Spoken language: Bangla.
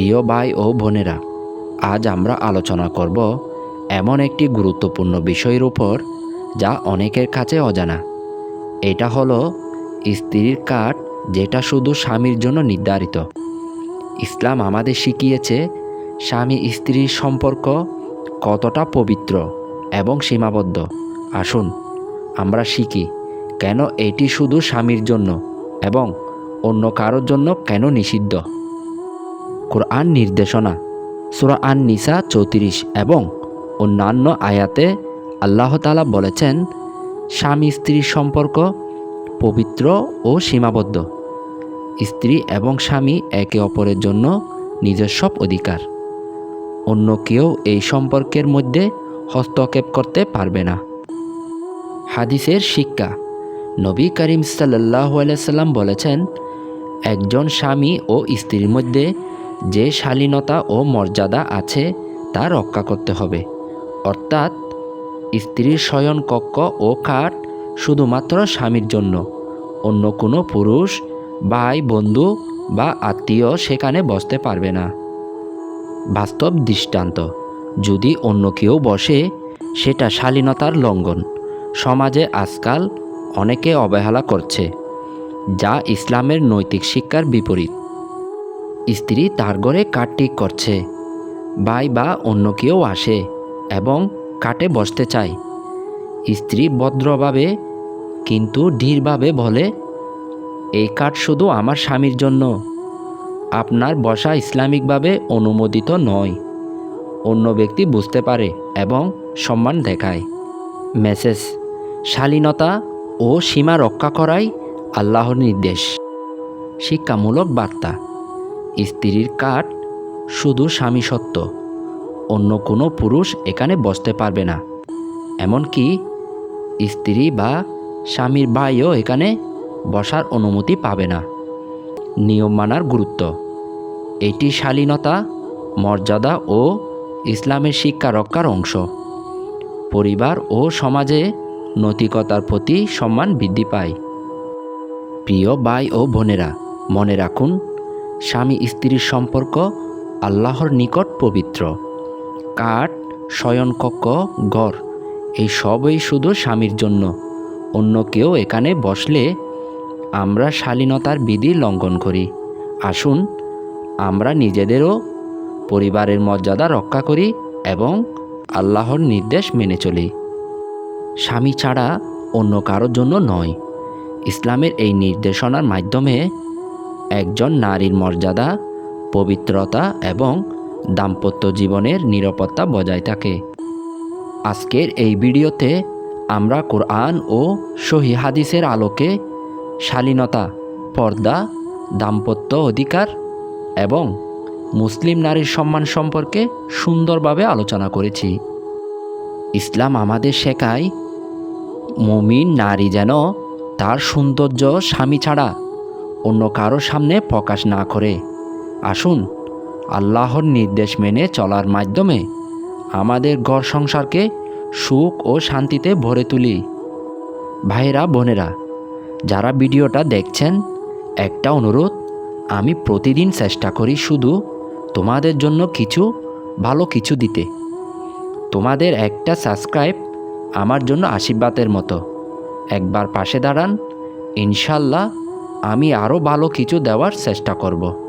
প্রিয় ভাই ও বোনেরা, আজ আমরা আলোচনা করব এমন একটি গুরুত্বপূর্ণ বিষয়ের উপর যা অনেকের কাছে অজানা। এটা হলো স্ত্রীর কাঠ যেটা শুধু স্বামীর জন্য নির্ধারিত। ইসলাম আমাদের শিখিয়েছে স্বামী স্ত্রীর সম্পর্ক কতটা পবিত্র এবং সীমাবদ্ধ। আসুন, আমরা শিখি কেন এটি শুধু স্বামীর জন্য এবং অন্য কারোর জন্য কেন নিষিদ্ধ। কোরআন নির্দেশনা, সুরা আন নিসা চৌত্রিশ এবং অন্যান্য আয়াতে আল্লাহ তালা বলেছেন, স্বামী স্ত্রীর সম্পর্ক পবিত্র ও সীমাবদ্ধ। স্ত্রী এবং স্বামী একে অপরের জন্য নিজস্ব অধিকার। অন্য কেউ এই সম্পর্কের মধ্যে হস্তক্ষেপ করতে পারবে না। হাদিসের শিক্ষা, নবী করিম সাল্লাহ সাল্লাম বলেছেন, একজন স্বামী ও স্ত্রীর মধ্যে যে শালীনতা ও মর্যাদা আছে, তা রক্ষা করতে হবে। অর্থাৎ, স্ত্রীর শয়ন কক্ষ ও খাট শুধুমাত্র স্বামীর জন্য। অন্য কোনো পুরুষ, ভাই, বন্ধু বা আত্মীয় সেখানে বসতে পারবে না। বাস্তব দৃষ্টান্ত, যদি অন্য কেউ বসে, সেটা শালীনতার লঙ্ঘন। সমাজে আজকাল অনেকে অবহেলা করছে, যা ইসলামের নৈতিক শিক্ষার বিপরীত। স্ত্রী তার ঘরে কাঠ ঠিক করছে। ভাই বা অন্য কেউ আসে এবং কাটে বসতে চায়। স্ত্রী ভদ্রভাবে, কিন্তু ধীরভাবে বলে, এই কাঠ শুধু আমার স্বামীর জন্য। আপনার বসা ইসলামিকভাবে অনুমোদিত নয়। অন্য ব্যক্তি বুঝতে পারে এবং সম্মান দেখায়। মেসেজ, শালীনতা ও সীমা রক্ষা করাই আল্লাহর নির্দেশ। শিক্ষামূলক বার্তা। স্ত্রীর কাঠ শুধু স্বামী সত্য। অন্য কোনো পুরুষ এখানে বসতে পারবে না। এমনকি স্ত্রী বা স্বামীর ভাইও এখানে বসার অনুমতি পাবে না। নিয়ম মানার গুরুত্ব। এটি শালীনতা, মর্যাদা ও ইসলামের শিক্ষা রক্ষার অংশ। পরিবার ও সমাজে নৈতিকতার প্রতি সম্মান বৃদ্ধি পায়। প্রিয় ভাই ও বোনেরা, মনে রাখুন স্বামী স্ত্রীর সম্পর্ক আল্লাহর নিকট পবিত্র। কাঠ শয়নকক্ষ ঘর, এই সবই শুধু স্বামীর জন্য। অন্য কেউ এখানে বসলে আমরা শালীনতার বিধি লঙ্ঘন করি। আসুন, আমরা নিজেদেরও পরিবারের মর্যাদা রক্ষা করি এবং আল্লাহর নির্দেশ মেনে চলি। স্বামী ছাড়া অন্য কারোর জন্য নয়। ইসলামের এই নির্দেশনার মাধ্যমে একজন নারীর মর্যাদা, পবিত্রতা এবং দাম্পত্য জীবনের নিরাপত্তা বজায় থাকে। আজকের এই ভিডিওতে আমরা কোরআন ও সহি হাদিসের আলোকে শালীনতা, পর্দা, দাম্পত্য অধিকার এবং মুসলিম নারীর সম্মান সম্পর্কে সুন্দরভাবে আলোচনা করেছি। ইসলাম আমাদের শেখায়, মুমিন নারী যেন তার সৌন্দর্য স্বামী ছাড়া অন্য কারও সামনে প্রকাশ না করে। আসুন, আল্লাহর নির্দেশ মেনে চলার মাধ্যমে আমাদের ঘর সংসারকে সুখ ও শান্তিতে ভরে তুলি। ভাইরা বোনেরা, যারা ভিডিওটা দেখছেন, একটা অনুরোধ, আমি প্রতিদিন চেষ্টা করি শুধু তোমাদের জন্য কিছু, ভালো কিছু দিতে। তোমাদের একটা সাবস্ক্রাইব আমার জন্য আশীর্বাদের মতো। একবার পাশে দাঁড়ান, ইনশাল্লাহ আমি আরও ভালো কিছু দেওয়ার চেষ্টা করব।